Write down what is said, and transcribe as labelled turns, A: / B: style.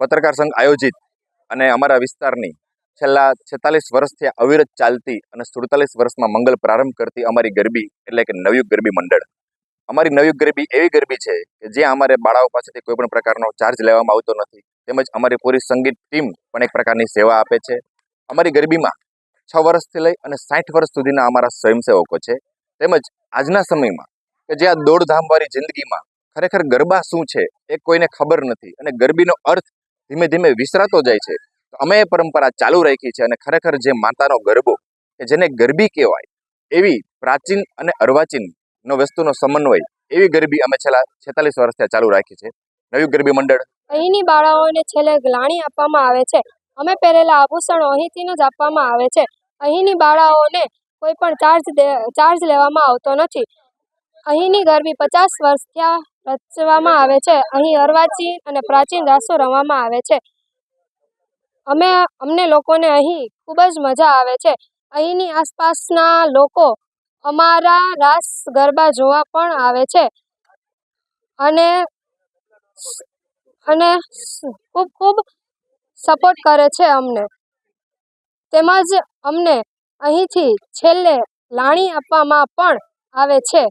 A: પત્રકાર સંઘ આયોજિત અને અમારા વિસ્તારની છેલ્લા છેતાલીસ વર્ષથી અવિરત ચાલતી અને સુડતાલીસ વર્ષમાં મંગલ પ્રારંભ કરતી અમારી ગરબી એટલે કે નવયુગ ગરબી મંડળ. અમારી નવયુગ ગરબી એવી ગરબી છે કે જ્યાં અમારે બાળાઓ પાસેથી કોઈ પણ પ્રકારનો ચાર્જ લેવામાં આવતો નથી. તેમજ અમારી પૂરી સંગીત ટીમ પણ એક પ્રકારની સેવા આપે છે. અમારી ગરબીમાં છ વર્ષથી લઈ અને સાઠ વર્ષ સુધીના અમારા સ્વયંસેવકો છે. તેમજ આજના સમયમાં કે જે આ દોડધામવાળી જિંદગીમાં ખરેખર ગરબા શું છે એ કોઈને ખબર નથી અને ગરબીનો અર્થ ધીમે ધીમે વિસરાતો જાય છે. અમે એ પરંપરા ચાલુ રાખી છે અને ખરેખર જે માતાનો ગરબો કે જેને ગરબી કહેવાય, એવી પ્રાચીન અને અર્વાચીન નો વસ્તુનો સમન્વય એવી ગરબી અમે છેલ્લા છેતાલીસ વર્ષથી ચાલુ રાખી છે. નવી ગરબી મંડળ
B: અહીંની બાળાઓને છેલ્લે ગ્લાણી આપવામાં આવે છે. અમે પહેરેલા આભૂષણો અહીંથી જ આપવામાં આવે છે. અહીંની બાળાઓને કોઈ પણ ચાર્જ ચાર્જ લેવામાં આવતો નથી. અહીંની ગરબી પચાસ વર્ષ થયા રચવામાં આવે છે. અહીં અર્વાચીન અને પ્રાચીન રાસો રમવામાં આવે છે. અમે, અમને લોકોને અહીં ખૂબ જ મજા આવે છે. અહીંની આસપાસના લોકો અમારા રાસ ગરબા જોવા પણ આવે છે. અને અને ખૂબ ખૂબ સપોર્ટ કરે છે અમને. તેમજ અમને અહીંથી છેલ્લે લાણી આપવામાં પણ આવે છે.